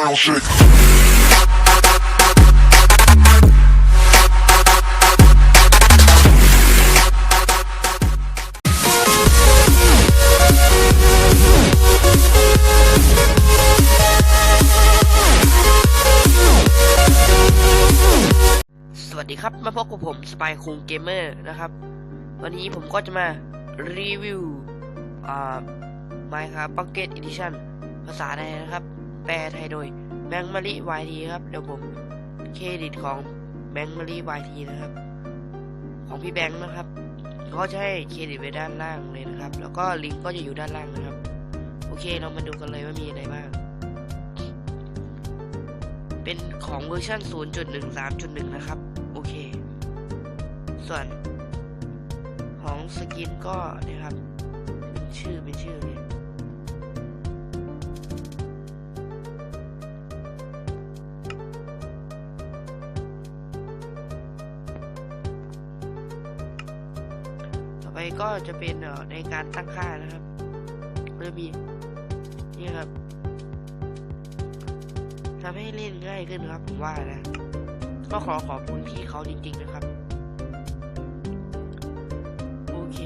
ground shake. สวัสดีครับ มาพบกับผมสปายคุงเกมเมอร์นะครับ วันนี้ผมก็จะมารีวิวอ่า Minecraft Pocket Edition ภาษาไทยนะครับ ปลไทยโดยแบงค์มารีวายทีครับ เดี๋ยวผมเครดิตของแบงค์มารีวายทีนะครับ ของพี่แบงค์นะครับ ก็จะให้เครดิตไว้ด้านล่างเลยนะครับ แล้วก็ลิงก์ก็จะอยู่ด้านล่างนะครับ โอเคเรามาดูกันเลยว่ามีอะไรบ้าง เป็นของเวอร์ชัน0.13.1 นะครับ โอเค ส่วนของสกินก็นะครับเป็นชื่อเป็นชื่อเลย ก็จะเป็นในการตั้งค่านะครับก็จะมีนี่ครับทำให้เล่นง่ายขึ้นครับผมว่านะ ก็ขอขอบคุณพี่เขาจริงๆนะครับ โอเค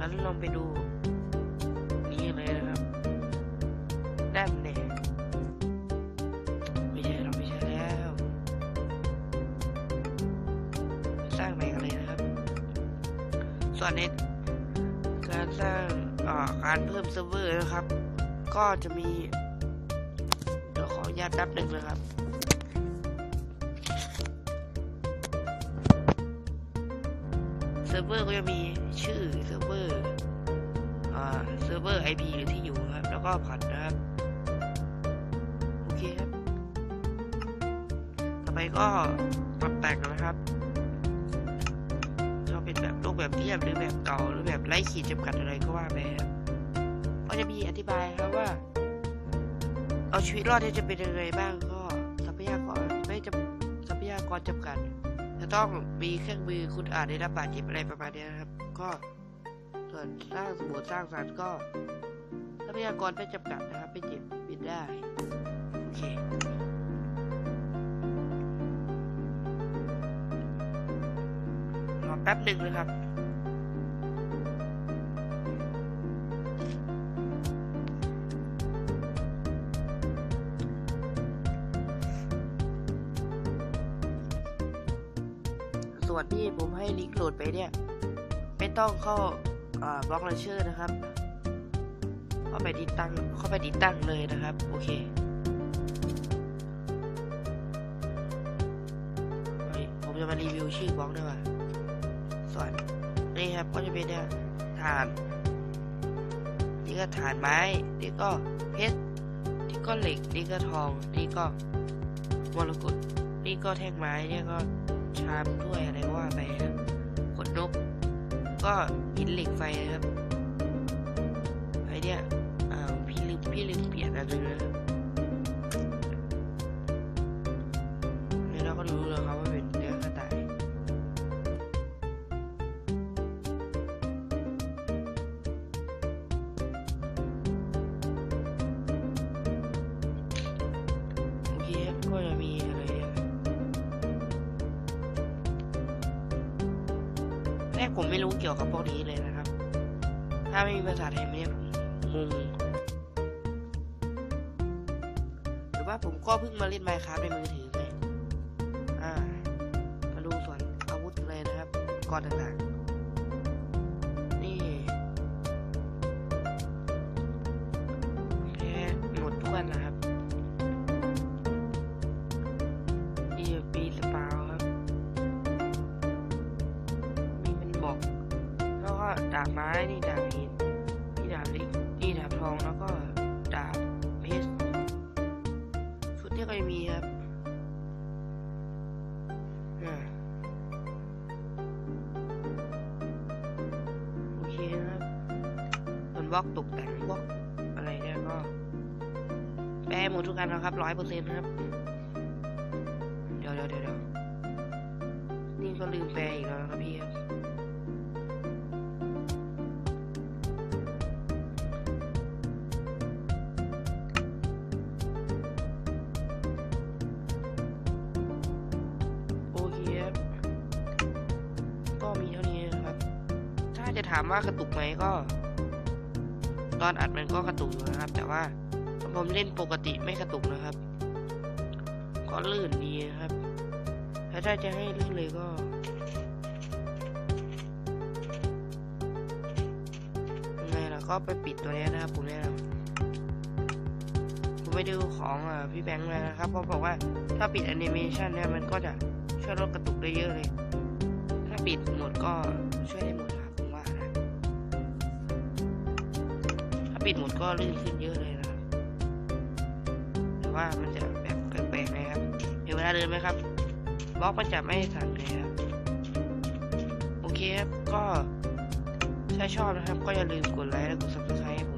งั้นลองไปดู ส่วนในการสร้างเอ่อการเพิ่มเซิร์ฟเวอร์นะครับ ก็จะมี เดี๋ยวขออนุญาตแป๊บหนึ่งนะครับเซิร์ฟเวอร์ก็จะมีชื่อเซิร์ฟเวอร์เซิร์ฟเวอร์ IP หรือที่อยู่ครับ แล้วก็ผ่านนะครับ โอเคครับ ต่อไปก็ปรับแต่งนะครับ แบบโลกแบบเรียบหรือแบบเก่าหรือแบบไร้ขีดจำกัดอะไรก็ว่าไปครับก็จะมีอธิบายครับว่า เอาชีวิตรอดจะเป็นยังไงบ้างก็ทรัพยากรไม่จำทรัพยากรจำกัดจะต้องมีเครื่องมือคุณอาจได้รับบาดเจ็บอะไรประมาณนี้นะครับ ก็ส่วนสร้างสมุดสร้างสรรค์ก็ทรัพยากรไม่จำกัดนะครับไม่เจ็บบินได้โอเค ป๊บหนึ่งเลยครับ ส่วนที่ผมให้ลิงก์โหลดไปเนี่ย ไม่ต้องเข้าบล็อกเลเชอร์นะครับ เข้าไปติดตั้งเข้าไปติดตั้งเลยนะครับ โอเคผมจะมารีวิวชื่อบล็อกด้วยว่ะ ส่วนนี่ครับก็จะเป็นเนี่ยฐาน นี่ก็ฐานไม้ นี่ก็เพชร นี่ก็เหล็ก นี่ก็ทอง นี่ก็มรกต นี่ก็แท่งไม้ นี่ก็ชามถ้วยอะไรว่าไปครับขนนก ก็หินเหล็กไฟนะครับไอเนี่ยอ้าพี่ลืมพี่ลืมเปลี่ยนอันนึงนะครับ แรกผมไม่รู้เกี่ยวกับพวกนี้เลยนะครับ ถ้าไม่มีภาษาไทยเนี่ยผมงงหรือว่าผมก็เพิ่งมาเล่นไมค์ครับในมือถือไงอ่า มาดูส่วนอาวุธเลยนะครับก่อนต่างๆาบไม้นี่ดาบหินนี่ดาบเหล็กนี่ดาบทองแล้วก็ดาบเพชรชุดที่ก็จะมีครับอ่าโอเคนะครับส่วนบล็อกตกแต่งบล็อกอะไรเนี่ยก็แปลหมดทุกอันนะครับร้อยเปอร์เซ็นต์ครับ เดี๋ยวเดี๋ยวเดี๋ยวนี่ก็ลืมแปลอีกแล้วครับพี่ ถามว่ากระตุกไหมก็ ตอนอัดมันก็กระตุกอยู่นะครับ แต่ว่าผมเล่นปกติไม่กระตุกนะครับ ก็ลื่นดีนะครับแล้วถ้าจะให้ลื่นเลยก็ยังไงล่ะก็ไปปิดตัวนี้นะครับผมแนะนำผมไปดูของอะพี่แบงค์มานะครับเขาบอกว่าถ้าปิดแอนิเมชันเนี่ยมันก็จะช่วยลดกระตุกได้เยอะเลย ถ้าปิดหมดก็ช่วย ปิดหมดก็ลื่นขึ้นเยอะเลยนะครับ แต่ว่ามันจะแบบแปลกๆนะครับเห็นเวลาเดินไหมครับบล็อกมันจะไม่สั่นเลยครับ โอเคครับ ก็ถ้าชอบนะครับ ก็อย่าลืมกดไลค์และกดซับสไครต์ให้ผม